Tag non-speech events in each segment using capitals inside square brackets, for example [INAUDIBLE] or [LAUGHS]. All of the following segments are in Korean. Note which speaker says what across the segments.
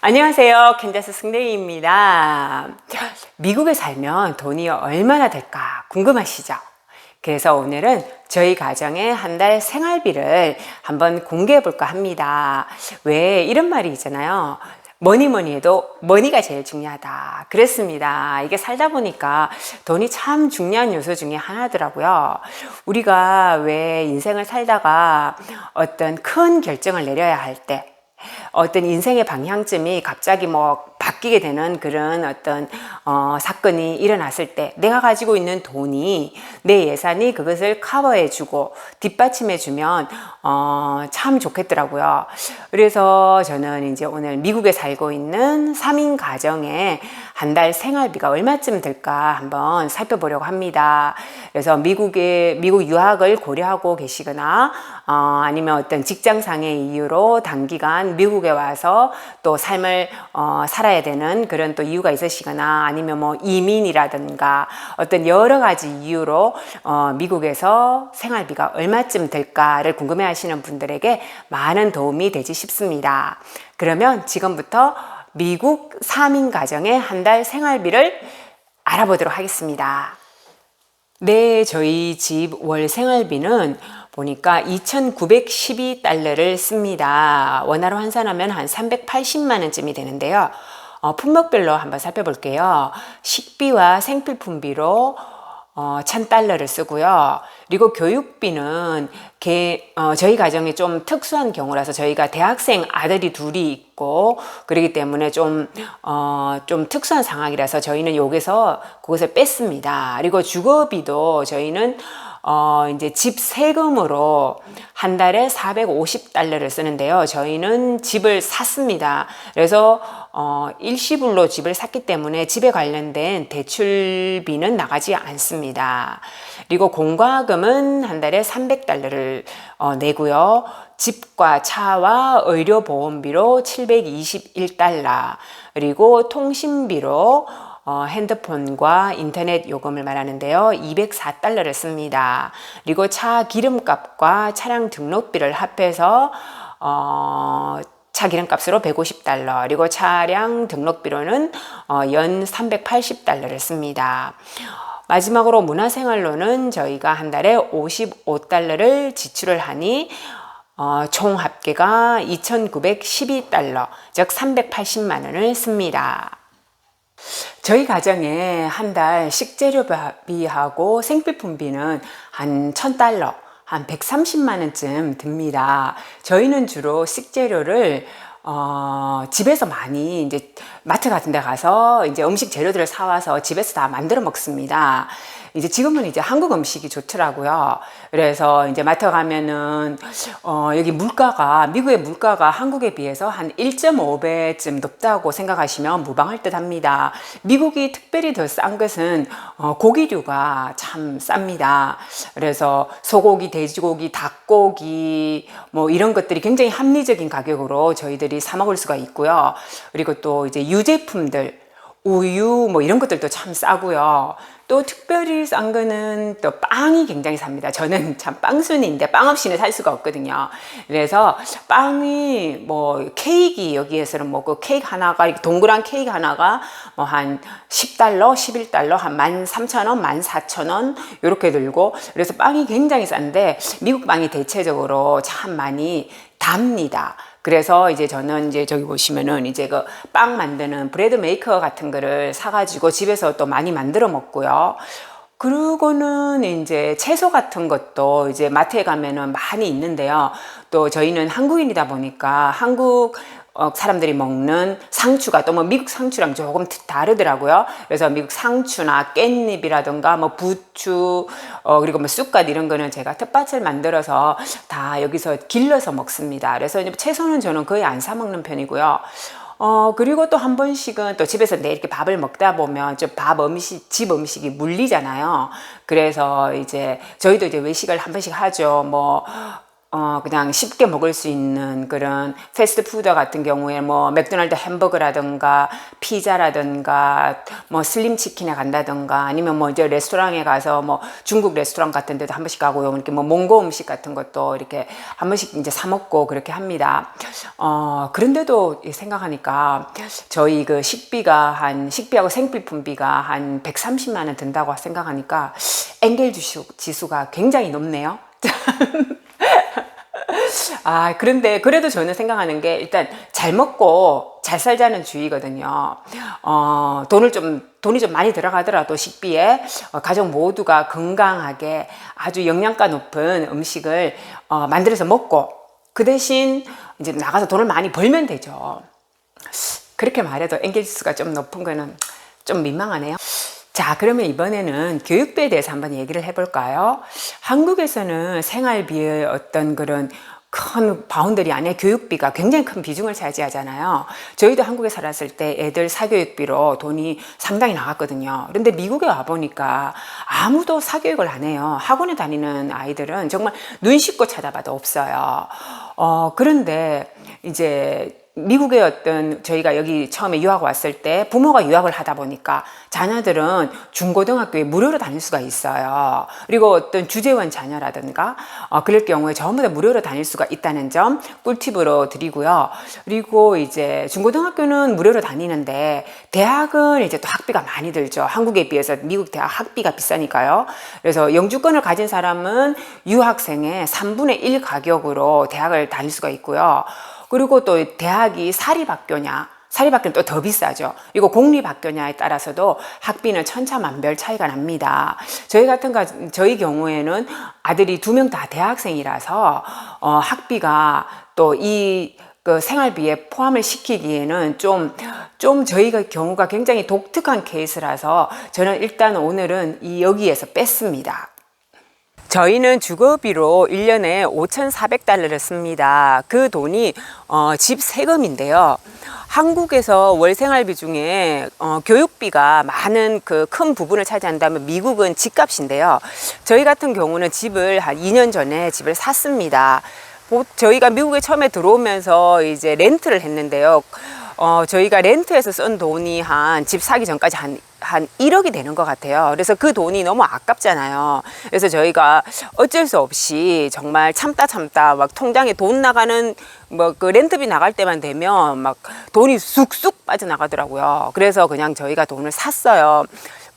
Speaker 1: 안녕하세요. 캔자스 승대입니다. 미국에 살면 돈이 얼마나 될까 궁금하시죠? 그래서 오늘은 저희 가정의 한 달 생활비를 한번 공개해 볼까 합니다. 왜 이런 말이 있잖아요. 뭐니 뭐니 해도 머니가 제일 중요하다. 그랬습니다. 이게 살다 보니까 돈이 참 중요한 요소 중에 하나더라고요. 우리가 왜 인생을 살다가 어떤 큰 결정을 내려야 할 때, 어떤 인생의 방향점이 갑자기 뭐 바뀌게 되는 그런 어떤 어, 사건이 일어났을 때 내가 가지고 있는 돈이 내 예산이 그것을 커버해 주고 뒷받침해 주면 어, 참 좋겠더라고요. 그래서 저는 이제 오늘 미국에 살고 있는 3인 가정에 한 달 생활비가 얼마쯤 들까 한번 살펴보려고 합니다. 그래서 미국에 미국 유학을 고려하고 계시거나 어, 아니면 어떤 직장상의 이유로 단기간 미국에 와서 또 삶을 어, 살아야 되는 그런 또 이유가 있으시거나 아니면 뭐 이민이라든가 어떤 여러 가지 이유로 어, 미국에서 생활비가 얼마쯤 들까를 궁금해 하시는 분들에게 많은 도움이 되지 싶습니다. 그러면 지금부터 미국 3인 가정의 한 달 생활비를 알아보도록 하겠습니다. 네, 저희 집 월 생활비는 보니까 2,912달러를 씁니다. 원화로 환산하면 한 380만 원쯤이 되는데요. 어, 품목별로 한번 살펴볼게요. 식비와 생필품비로 어, 1000달러를 쓰고요. 그리고 교육비는 개, 어, 저희 가정이 좀 특수한 경우라서 저희가 대학생 아들이 둘이 있고 그러기 때문에 좀, 어, 좀 특수한 상황이라서 저희는 여기서 그것을 뺐습니다. 그리고 주거비도 저희는 어, 이제 집 세금으로 한 달에 450달러를 쓰는데요. 저희는 집을 샀습니다. 그래서 어, 일시불로 집을 샀기 때문에 집에 관련된 대출비는 나가지 않습니다. 그리고 공과금은 한 달에 300달러를 어, 내고요. 집과 차와 의료보험비로 721달러, 그리고 통신비로 어, 핸드폰과 인터넷 요금을 말하는데요. 204달러를 씁니다. 그리고 차 기름값과 차량 등록비를 합해서 어, 차 기름값으로 150달러, 그리고 차량 등록비로는 어, 연 380달러를 씁니다. 마지막으로 문화생활로는 저희가 한 달에 55달러를 지출을 하니 어, 총 합계가 2,912달러, 즉 380만 원을 씁니다. 저희 가정에 한 달 식재료비하고 생필품비는 한 1000달러, 한 130만 원쯤 듭니다. 저희는 주로 식재료를 어, 집에서 많이 이제 마트 같은 데 가서 이제 음식 재료들을 사와서 집에서 다 만들어 먹습니다. 이제 지금은 이제 한국 음식이 좋더라고요. 그래서 이제 마트 가면은 어, 여기 물가가 미국의 물가가 한국에 비해서 한 1.5배쯤 높다고 생각하시면 무방할 듯 합니다. 미국이 특별히 더 싼 것은 어, 고기류가 참 쌉니다. 그래서 소고기, 돼지고기, 닭고기 뭐 이런 것들이 굉장히 합리적인 가격으로 저희들이 사 먹을 수가 있고요. 그리고 또 이제 유제품들 우유 뭐 이런 것들도 참 싸고요. 또 특별히 싼 거는 또 빵이 굉장히 삽니다. 저는 참 빵순이인데 빵 없이는 살 수가 없거든요. 그래서 빵이 뭐 케이크 여기에서는 뭐 그 케이크 하나가 동그란 케이크 하나가 뭐 한 10달러, 11달러, 한 13,000원, 14,000원 이렇게 들고 그래서 빵이 굉장히 싼데 미국 빵이 대체적으로 참 많이 답니다. 그래서 이제 저는 이제 저기 보시면은 이제 그 빵 만드는 브레드 메이커 같은 거를 사가지고 집에서 또 많이 만들어 먹고요. 그리고는 이제 채소 같은 것도 이제 마트에 가면은 많이 있는데요. 또 저희는 한국인이다 보니까 한국 어, 사람들이 먹는 상추가 또 뭐 미국 상추랑 조금 다르더라고요. 그래서 미국 상추나 깻잎이라든가 뭐 부추 어, 그리고 뭐 쑥갓 이런 거는 제가 텃밭을 만들어서 다 여기서 길러서 먹습니다. 그래서 채소는 저는 거의 안 사 먹는 편이고요. 어, 그리고 또 한 번씩은 또 집에서 내 이렇게 밥을 먹다 보면 좀 밥 음식, 집 음식이 물리잖아요. 그래서 이제 저희도 이제 외식을 한 번씩 하죠. 뭐, 어, 그냥 쉽게 먹을 수 있는 그런 패스트푸드 같은 경우에 뭐 맥도날드 햄버거라든가 피자라든가 뭐 슬림 치킨에 간다든가 아니면 뭐 이제 레스토랑에 가서 뭐 중국 레스토랑 같은 데도 한 번씩 가고요. 이렇게 뭐 몽고 음식 같은 것도 이렇게 한 번씩 이제 사 먹고 그렇게 합니다. 어, 그런데도 생각하니까 저희 그 식비가 한 식비하고 생필품비가 한 130만 원 든다고 생각하니까 엔겔 지수, 지수가 굉장히 높네요. [LAUGHS] 아, 그런데 그래도 저는 생각하는 게 일단 잘 먹고 잘 살자는 주의거든요. 어, 돈을 좀, 돈이 좀 많이 들어가더라도 식비에 어, 가족 모두가 건강하게 아주 영양가 높은 음식을 어, 만들어서 먹고 그 대신 이제 나가서 돈을 많이 벌면 되죠. 그렇게 말해도 엔겔지수가 좀 높은 거는 좀 민망하네요. 자, 그러면 이번에는 교육비에 대해서 한번 얘기를 해볼까요? 한국에서는 생활비의 어떤 그런 큰 바운더리 안에 교육비가 굉장히 큰 비중을 차지하잖아요. 저희도 한국에 살았을 때 애들 사교육비로 돈이 상당히 나갔거든요. 그런데 미국에 와보니까 아무도 사교육을 안 해요. 학원에 다니는 아이들은 정말 눈 씻고 찾아봐도 없어요. 어, 그런데 이제 미국의 어떤 저희가 여기 처음에 유학 왔을 때 부모가 유학을 하다 보니까 자녀들은 중고등학교에 무료로 다닐 수가 있어요. 그리고 어떤 주재원 자녀라든가 어, 그럴 경우에 전부 다 무료로 다닐 수가 있다는 점 꿀팁으로 드리고요. 그리고 이제 중고등학교는 무료로 다니는데 대학은 이제 또 학비가 많이 들죠. 한국에 비해서 미국 대학 학비가 비싸니까요. 그래서 영주권을 가진 사람은 유학생의 3분의 1 가격으로 대학을 다닐 수가 있고요. 그리고 또 대학이 사립학교냐 사립학교는 또 더 비싸죠. 그리고 공립학교냐에 따라서도 학비는 천차만별 차이가 납니다. 저희 같은 가 저희 경우에는 아들이 두 명 다 대학생이라서 어, 학비가 또이 그 생활비에 포함을 시키기에는 좀, 좀 저희가 경우가 굉장히 독특한 케이스라서 저는 일단 오늘은 이 여기에서 뺐습니다. 저희는 주거비로 1년에 5,400달러를 씁니다. 그 돈이 어, 집 세금인데요. 한국에서 월 생활비 중에 어, 교육비가 많은 그 큰 부분을 차지한다면 미국은 집값인데요. 저희 같은 경우는 집을 한 2년 전에 집을 샀습니다. 보- 저희가 미국에 처음에 들어오면서 이제 렌트를 했는데요. 어, 저희가 렌트해서 쓴 돈이 한 집 사기 전까지 한, 한 1억이 되는 것 같아요. 그래서 그 돈이 너무 아깝잖아요. 그래서 저희가 어쩔 수 없이 정말 참다 참다 막 통장에 돈 나가는 뭐 그 렌트비 나갈 때만 되면 막 돈이 쑥쑥 빠져나가더라고요. 그래서 그냥 저희가 돈을 샀어요.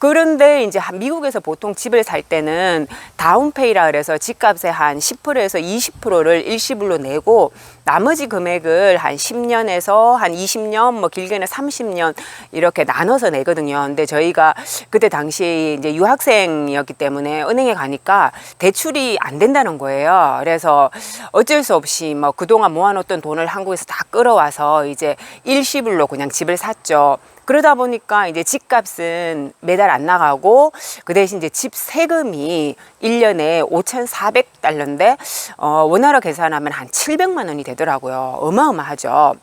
Speaker 1: 그런데 이제 한- 미국에서 보통 집을 살 때는 다운페이라 그래서 집값의 한 10%에서 20%를 일시불로 내고 나머지 금액을 한 10년에서 한 20년 뭐 길게는 30년 이렇게 나눠서 내거든요. 근데 저희가 그때 당시 이제 유학생이었기 때문에 은행에 가니까 대출이 안 된다는 거예요. 그래서 어쩔 수 없이 뭐 그동안 모아놓던 돈을 한국에서 다 끌어와서 이제 일시불로 그냥 집을 샀죠. 그러다 보니까 이제 집값은 매달 안 나가고 그 대신 이제 집 세금이 1년에 5,400달러인데 어, 원화로 계산하면 한 700만 원이 되더라고요. 어마어마하죠.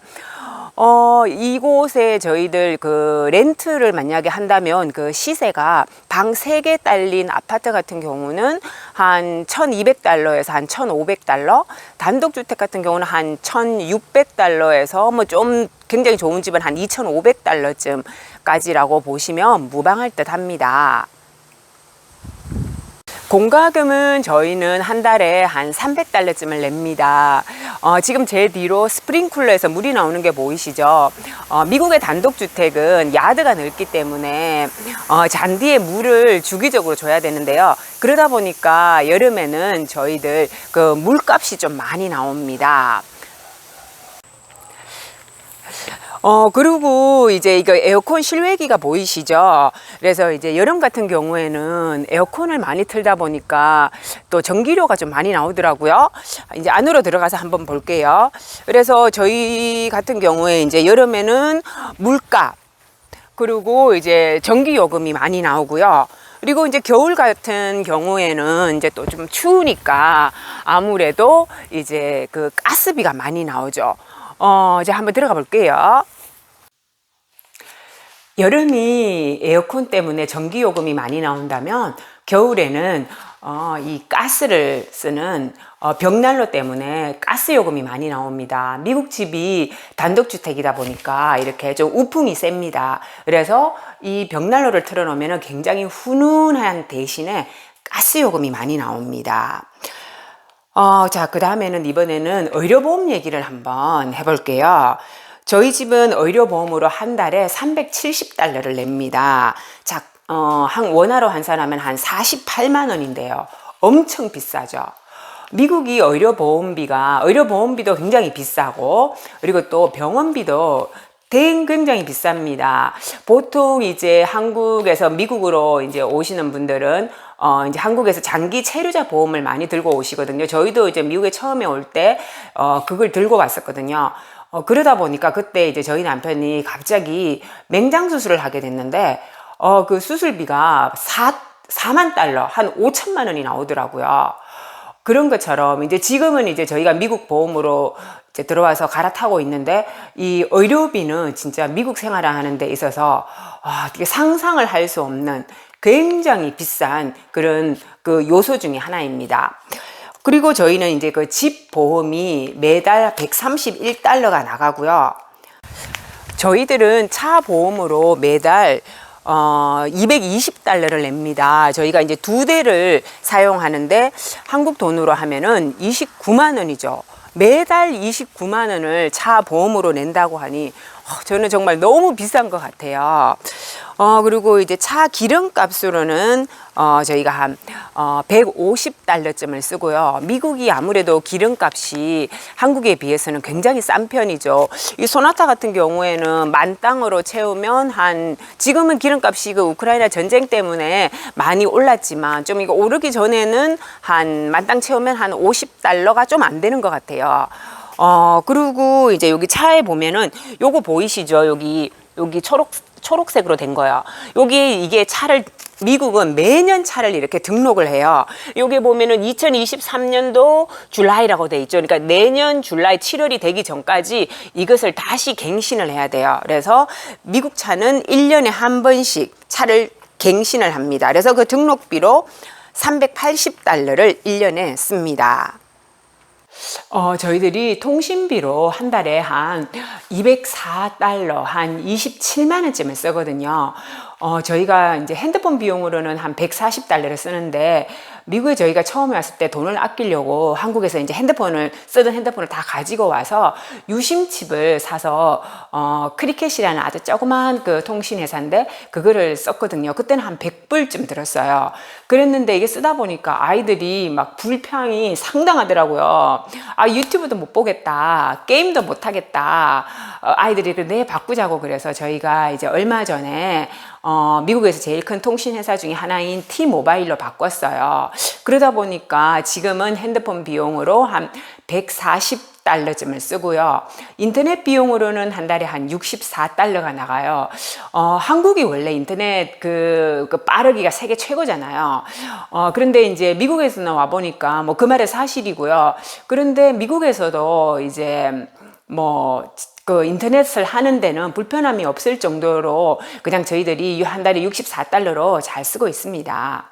Speaker 1: 어, 이곳에 저희들 그 렌트를 만약에 한다면 그 시세가 방 3개 딸린 아파트 같은 경우는 한 1200달러에서 한 1500달러, 단독주택 같은 경우는 한 1600달러에서 뭐 좀 굉장히 좋은 집은 한 2500달러쯤까지라고 보시면 무방할 듯 합니다. 공과금은 저희는 한 달에 한 300달러쯤을 냅니다. 어, 지금 제 뒤로 스프링쿨러에서 물이 나오는 게 보이시죠? 어, 미국의 단독주택은 야드가 넓기 때문에 어, 잔디에 물을 주기적으로 줘야 되는데요. 그러다 보니까 여름에는 저희들 그 물값이 좀 많이 나옵니다. 어, 그리고 이제 이거 에어컨 실외기가 보이시죠? 그래서 이제 여름 같은 경우에는 에어컨을 많이 틀다 보니까 또 전기료가 좀 많이 나오더라고요. 이제 안으로 들어가서 한번 볼게요. 그래서 저희 같은 경우에 이제 여름에는 물값, 그리고 이제 전기 요금이 많이 나오고요. 그리고 이제 겨울 같은 경우에는 이제 또 좀 추우니까 아무래도 이제 그 가스비가 많이 나오죠. 어, 이제 한번 들어가 볼게요. 여름이 에어컨 때문에 전기 요금이 많이 나온다면 겨울에는 어, 이 가스를 쓰는 어, 벽난로 때문에 가스 요금이 많이 나옵니다. 미국 집이 단독주택이다 보니까 이렇게 좀 우풍이 셉니다. 그래서 이 벽난로를 틀어놓으면 굉장히 훈훈한 대신에 가스 요금이 많이 나옵니다. 어, 자, 그 다음에는 이번에는 의료보험 얘기를 한번 해볼게요. 저희 집은 의료보험으로 한 달에 370달러를 냅니다. 자, 어, 한 원화로 환산하면 한 48만 원인데요. 엄청 비싸죠. 미국이 의료보험비가 의료보험비도 굉장히 비싸고 그리고 또 병원비도 굉장히 비쌉니다. 보통 이제 한국에서 미국으로 이제 오시는 분들은 어 이제 한국에서 장기 체류자 보험을 많이 들고 오시거든요. 저희도 이제 미국에 처음에 올 때 어 그걸 들고 갔었거든요. 어 그러다 보니까 그때 이제 저희 남편이 갑자기 맹장 수술을 하게 됐는데 어 그 수술비가 4 4만 달러 한 5천만 원이 나오더라고요. 그런 것처럼 이제 지금은 이제 저희가 미국 보험으로 이제 들어와서 갈아타고 있는데 이 의료비는 진짜 미국 생활을 하는 데 있어서 아, 되게 상상을 할 수 없는 굉장히 비싼 그런 그 요소 중에 하나입니다. 그리고 저희는 이제 그 집 보험이 매달 131달러가 나가고요. 저희들은 차 보험으로 매달 어, 220달러를 냅니다. 저희가 이제 두 대를 사용하는데 한국 돈으로 하면은 29만 원이죠. 매달 29만 원을 차 보험으로 낸다고 하니 어, 저는 정말 너무 비싼 것 같아요. 어, 그리고 이제 차 기름 값으로는 어, 저희가 한 어, 150달러쯤을 쓰고요. 미국이 아무래도 기름 값이 한국에 비해서는 굉장히 싼 편이죠. 이 소나타 같은 경우에는 만 땅으로 채우면 한 지금은 기름 값이 그 우크라이나 전쟁 때문에 많이 올랐지만 좀 이거 오르기 전에는 한 만 땅 채우면 한 50달러가 좀 안 되는 것 같아요. 어, 그리고 이제 여기 차에 보면은 요거 보이시죠? 여기 여기 초록 초록색으로 된 거예요. 여기 이게 차를 미국은 매년 차를 이렇게 등록을 해요. 여기 보면은 2023년도 줄라이라고 돼 있죠. 그러니까 내년 줄라이 7월이 되기 전까지 이것을 다시 갱신을 해야 돼요. 그래서 미국 차는 1년에 한 번씩 차를 갱신을 합니다. 그래서 그 등록비로 380달러를 1년에 씁니다. 어, 저희들이 통신비로 한 달에 한 204달러, 한 27만 원쯤을 쓰거든요. 어, 저희가 이제 핸드폰 비용으로는 한 140달러를 쓰는데 미국에 저희가 처음에 왔을 때 돈을 아끼려고 한국에서 이제 핸드폰을 쓰던 핸드폰을 다 가지고 와서 유심칩을 사서 어, 크리켓이라는 아주 조그만 그 통신 회사인데 그거를 썼거든요. 그때는 한 100불쯤 들었어요. 그랬는데 이게 쓰다 보니까 아이들이 막 불평이 상당하더라고요. 아 유튜브도 못 보겠다, 게임도 못 하겠다. 어, 아이들이 내 바꾸자고 그래서 저희가 이제 얼마 전에 어, 미국에서 제일 큰 통신 회사 중에 하나인 T-모바일로 바꿨어요. 그러다 보니까 지금은 핸드폰 비용으로 한 140. 달러쯤을 쓰고요. 인터넷 비용으로는 한 달에 한 64달러가 나가요. 어, 한국이 원래 인터넷 그, 그 빠르기가 세계 최고잖아요. 어, 그런데 이제 미국에서는 와보니까 뭐 그 말은 사실이고요. 그런데 미국에서도 이제 뭐 그 인터넷을 하는 데는 불편함이 없을 정도로 그냥 저희들이 한 달에 64달러로 잘 쓰고 있습니다.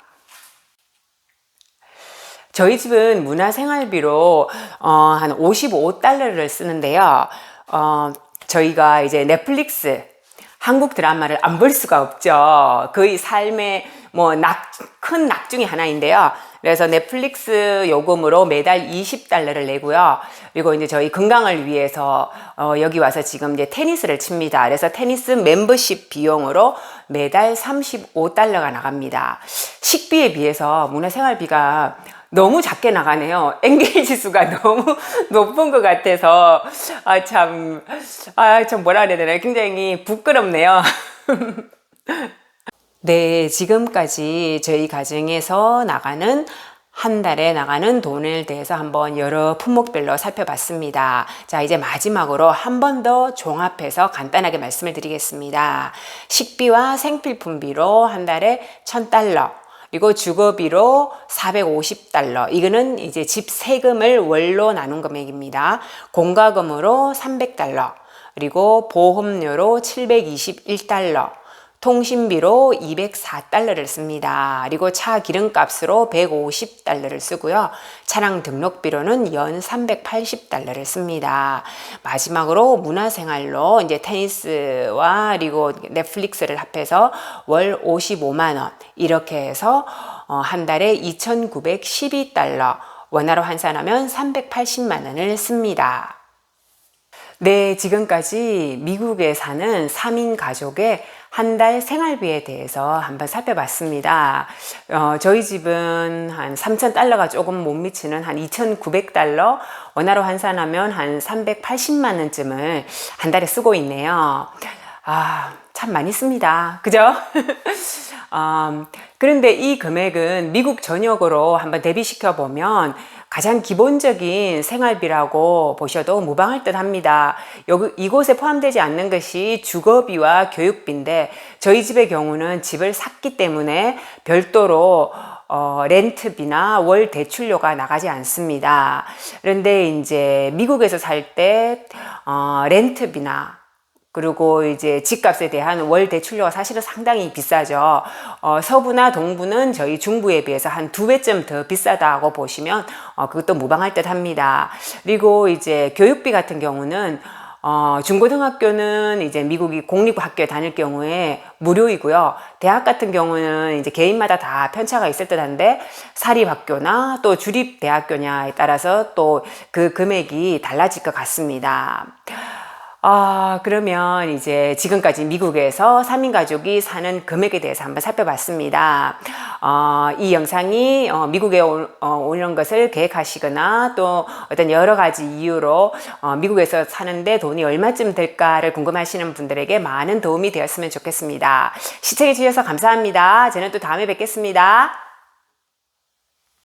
Speaker 1: 저희 집은 문화생활비로 어, 한 55달러를 쓰는데요. 어, 저희가 이제 넷플릭스 한국 드라마를 안 볼 수가 없죠. 거의 삶의 뭐 낙, 큰낙 중에 하나인데요. 그래서 넷플릭스 요금으로 매달 20달러를 내고요. 그리고 이제 저희 건강을 위해서 어, 여기 와서 지금 이제 테니스를 칩니다. 그래서 테니스 멤버십 비용으로 매달 35달러가 나갑니다. 식비에 비해서 문화생활비가 너무 작게 나가네요. [LAUGHS] 엔게이지 수가 너무 [LAUGHS] 높은 것 같아서 아 참 아 참 뭐라 그래야 되나 굉장히 부끄럽네요. [LAUGHS] 네, 지금까지 저희 가정에서 나가는 한 달에 나가는 돈을 대해서 한번 여러 품목별로 살펴봤습니다. 자, 이제 마지막으로 한 번 더 종합해서 간단하게 말씀을 드리겠습니다. 식비와 생필품비로 한 달에 1000달러, 그리고 주거비로 450달러. 이거는 이제 집 세금을 월로 나눈 금액입니다. 공과금으로 300달러. 그리고 보험료로 721달러. 통신비로 204달러를 씁니다. 그리고 차 기름값으로 150달러를 쓰고요. 차량 등록비로는 연 380달러를 씁니다. 마지막으로 문화생활로 이제 테니스와 그리고 넷플릭스를 합해서 월 55만 원 이렇게 해서 어, 한 달에 2,912달러 원화로 환산하면 380만 원을 씁니다. 네, 지금까지 미국에 사는 3인 가족의 한 달 생활비에 대해서 한번 살펴봤습니다. 어, 저희 집은 한 3,000달러가 조금 못 미치는 한 2,900달러, 원화로 환산하면 한 380만 원쯤을 한 달에 쓰고 있네요. 아, 참 많이 씁니다. 그죠? [LAUGHS] 음, 그런데 이 금액은 미국 전역으로 한번 대비시켜 보면 가장 기본적인 생활비라고 보셔도 무방할 듯 합니다. 여기, 이곳에 포함되지 않는 것이 주거비와 교육비인데 저희 집의 경우는 집을 샀기 때문에 별도로 어, 렌트비나 월 대출료가 나가지 않습니다. 그런데 이제 미국에서 살 때, 어, 렌트비나 그리고 이제 집값에 대한 월 대출료가 사실은 상당히 비싸죠. 어, 서부나 동부는 저희 중부에 비해서 한 두 배쯤 더 비싸다고 보시면 어, 그것도 무방할 듯 합니다. 그리고 이제 교육비 같은 경우는 어, 중고등학교는 이제 미국이 공립학교에 다닐 경우에 무료이고요. 대학 같은 경우는 이제 개인마다 다 편차가 있을 듯 한데 사립학교나 또 주립대학교냐에 따라서 또 그 금액이 달라질 것 같습니다. 아, 그러면 이제 지금까지 미국에서 3인 가족이 사는 금액에 대해서 한번 살펴봤습니다. 어, 이 영상이 어, 미국에 오, 어, 오는 것을 계획하시거나 또 어떤 여러 가지 이유로 어, 미국에서 사는데 돈이 얼마쯤 될까를 궁금하시는 분들에게 많은 도움이 되었으면 좋겠습니다. 시청해 주셔서 감사합니다. 저는 또 다음에 뵙겠습니다.